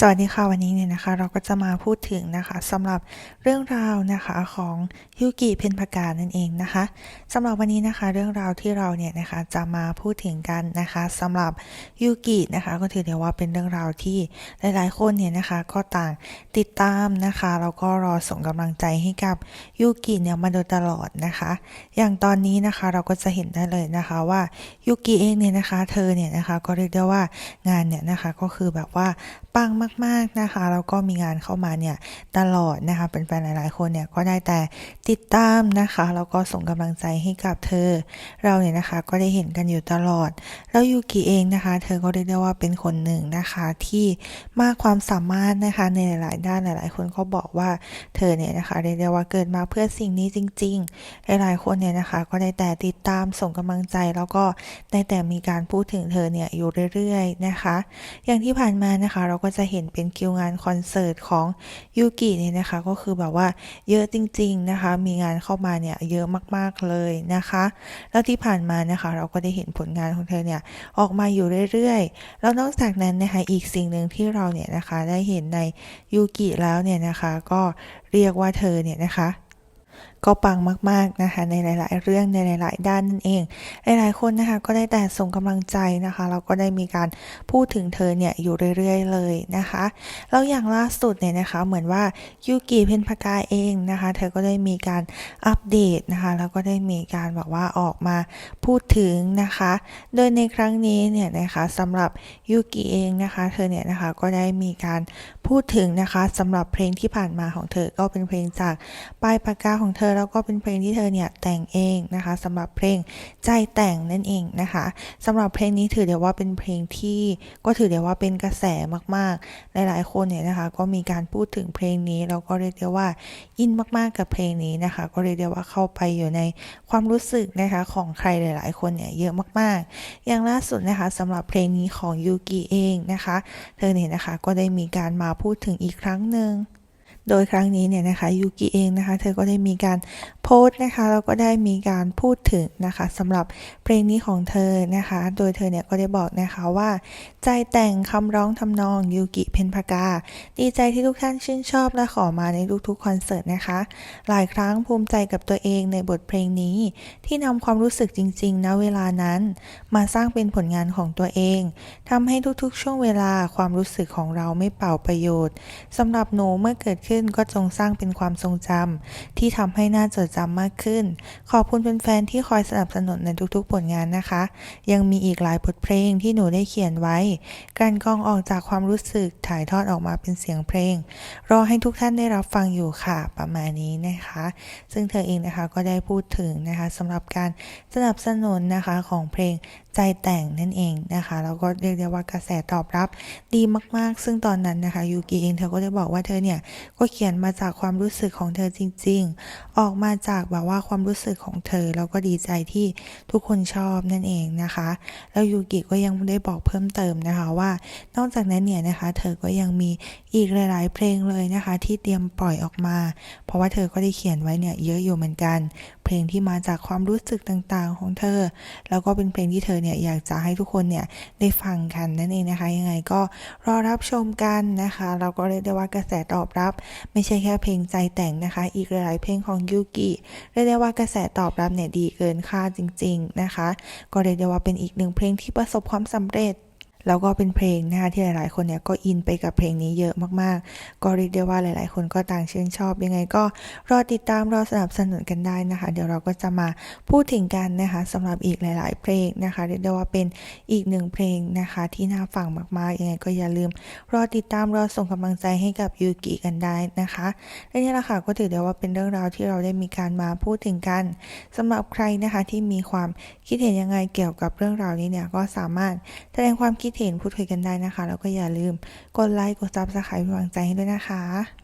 สวัสดีค่ะวันนี้เนี่ยนะคะเราก็จะมาพูดถึงนะคะสำหรับเรื่องราวนะคะของยูกิเพนพากานั่นเองนะคะสำหรับวันนี้นะคะเรื่องราวที่เราเนี่ยนะคะจะมาพูดถึงกันนะคะสำหรับยูกินะคะก็ถือได้ว่าเป็นเรื่องราวที่หลายๆ คนเนี่ยนะคะก็ต่างติดตามนะคะแล้วก็รอส่งกำลังใจให้กับยูกิเนี่ยมาโดยตลอดนะคะ อย่างตอนนี้นะคะเราก็จะเห็นได้เลยนะคะว่ายูกิเองเนี่ยนะคะเธอเนี่ยนะคะก็เรียกได้ว่างานเนี่ยนะคะก็คือแบบว่าปังมากๆนะคะ แล้วก็มีงานเข้ามาเนี่ยตลอดนะคะเป็นแฟนหลายๆคนเนี่ยก็ได้แต่ติดตามนะคะแล้วก็ส่งกำลังใจให้กับเธอ เราเนี่ยนะคะก็ได้เห็นกันอยู่ตลอด แล้วยูกิเองนะคะ เธอก็เรียกได้ว่าเป็นคนหนึ่งนะคะที่มากความสามารถนะคะในหลายๆ ด้านหลายๆ คนก็บอกว่าเธอเนี่ยนะคะเรียกได้ว่าเกิดมาเพื่อสิ่งนี้จริง ๆ หลายๆคนเนี่ยนะคะ ก็ได้แต่ติดตามส่งกำลังใจแล้วก็ได้แต่มีการพูดถึงเธอเนี่ยอยู่เรื่อยๆนะคะ อย่างที่ผ่านมานะคะ เราก็จะเห็นเป็นคิวงานคอนเสิร์ตของยูกิเนี่ยนะคะ ก็คือแบบว่าเยอะจริง ๆนะคะ มีงานเข้ามาเนี่ยเยอะมากๆเลยนะคะ แล้วที่ผ่านมานะคะ เราก็ได้เห็นผลงานของเธอเนี่ยออกมาอยู่เรื่อยๆ แล้วนอกจากนั้นนะคะอีกสิ่งหนึ่งที่เราเนี่ยนะคะได้เห็นในยูกิแล้วเนี่ยนะคะ ก็เรียกว่าเธอเนี่ยนะคะก็ปังมากๆนะคะในหลาย ๆ เรื่องในหลาย ๆ ด้านนั่นเอง หลาย ๆ คนนะคะก็ได้แต่ส่งกำลังใจนะคะแล้วก็ได้มีการพูดถึงเธอเนี่ยอยู่เรื่อย ๆ เลยนะคะแล้วอย่างล่าสุดเนี่ยนะคะเหมือนว่ายูกิเพนพากาเองนะคะเธอก็ได้มีการอัปเดตนะคะแล้วก็ได้มีการแบบว่าออกมาพูดถึงนะคะ โดยในครั้งนี้เนี่ยนะคะสำหรับยูกิเองนะคะ เธอเนี่ยนะคะก็ได้มีการพูดถึงนะคะสำหรับเพลงที่ผ่านมาของเธอก็เป็นเพลงจากปลายปากกาของเธอแล้วก็เป็นเพลงที่เธอเนี่ยแต่งเองนะคะสำหรับเพลงใจแต่งนั่นเองนะคะสำหรับเพลงนี้ถือได้ว่าเป็นเพลงที่ก็ถือได้ว่าเป็นกระแสมากๆ หลายๆคนเนี่ยนะคะก็มีการพูดถึงเพลงนี้แล้วก็เรียกได้ว่าอินมากๆกับเพลงนี้นะคะ ก็เรียกได้ว่าเข้าไปอยู่ในความรู้สึกนะคะของใครหลาย ๆ คนเนี่ยเยอะมากๆ อย่างล่าสุดนะคะสำหรับเพลงนี้ของยูกิเองนะคะ เธอเนี่ยนะคะก็ได้มีการมาพูดถึงอีกครั้งหนึ่ง โดยครั้งนี้เนี่ยนะคะยูกิเองนะคะ เธอก็ได้มีการโพสต์นะคะแล้วก็ได้มีการพูดถึงนะคะสำหรับเพลงนี้ของเธอนะคะ โดยเธอเนี่ยก็ได้บอกนะคะว่า ใจแต่งคำร้องทำนองยูกิเพนพากา ดีใจที่ทุกท่านชื่นชอบและขอมาในทุกๆคอนเสิร์ตนะคะ หลายครั้งภูมิใจกับตัวเองในบทเพลงนี้ ที่นำความรู้สึกจริงๆณเวลานั้น มาสร้างเป็นผลงานของตัวเองทำให้ทุกๆ ช่วงเวลาความรู้สึกของเราไม่เป่าประโยชน์สำหรับหนูเมื่อเกิดขึ้นก็จงสร้างเป็นความทรงจำที่ทำให้น่าจดจำมากขึ้น ขอบคุณแฟนๆที่คอยสนับสนุนในทุกๆผลงานนะคะ ยังมีอีกหลายบทเพลงที่หนูได้เขียนไว้ การกองออกจากความรู้สึกถ่ายทอดออกมาเป็นเสียงเพลง รอให้ทุกท่านได้รับฟังอยู่ค่ะประมาณนี้นะคะ ซึ่งเธอเองนะคะก็ได้พูดถึงนะคะสำหรับการสนับสนุนนะคะของเพลง ใจแต่งนั่นเองนะคะ แล้วก็เรียกได้ว่ากระแสตอบรับดีมากๆ ซึ่งตอนนั้นนะคะยูกิเองเธอก็ได้บอกว่าเธอเนี่ยก็เขียนมาจากความรู้สึกของเธอจริง ๆ ออกมาจากแบบว่าความรู้สึกของเธอ แล้วก็ดีใจที่ทุกคนชอบนั่นเองนะคะ แล้วยูกิก็ยังได้บอกเพิ่มเติมนะคะว่า นอกจากนั้นเนี่ยนะคะ เธอก็ยังมีอีกหลาย ๆ เพลงเลยนะคะ ที่เตรียมปล่อยออกมา เพราะว่าเธอก็ได้เขียนไว้เนี่ยเยอะอยู่เหมือนกัน เพลงที่มาจากความรู้สึกต่างๆ ของเธอ แล้วก็เป็นเพลงที่เธอเนี่ยอยากจะให้ทุกคนเนี่ยได้ฟังกันนั่นเองนะคะ ยังไงก็รอรับชมกันนะคะ เราก็เรียกได้ว่ากระแสตอบรับ ไม่ใช่แค่เพลงใจแต่งนะคะ อีกหลายๆเพลงของยูกิเรียกได้ว่ากระแสตอบรับเนี่ยดีเกินคาดจริง ๆนะคะ ก็เรียกได้ว่าเป็นอีกหนึ่งเพลงที่ประสบความสำเร็จ แล้วก็เป็นเพลงนะคะที่หลาย ๆ คนเนี่ยก็อินไปกับเพลงนี้เยอะมากๆ ก็เรียกได้ว่าหลาย ๆ คนก็ต่างชื่นชอบ ยังไงก็รอติดตามรอสนับสนุนกันได้นะคะ เดี๋ยวเราก็จะมาพูดถึงกันนะคะสำหรับอีกหลาย ๆ เพลงนะคะ เรียกได้ว่าเป็นอีกหนึ่งเพลงนะคะที่น่าฟังมากๆ ยังไงก็อย่าลืม รอติดตามรอส่งกำลังใจให้กับยูกิกันได้นะคะและนี่แหละค่ะก็ถือได้ว่าเป็นเรื่องราวที่เราได้มีการมาพูดถึงกันสำหรับใครนะคะที่มีความคิดเห็นยังไงเกี่ยวกับเรื่องราวนี้เนี่ยก็สามารถแสดงความคิดเห็นพูดคุยกันได้นะคะ แล้วก็อย่าลืมกดไลค์กดซับสไครป์เป็นกำลังใจให้ด้วยนะคะ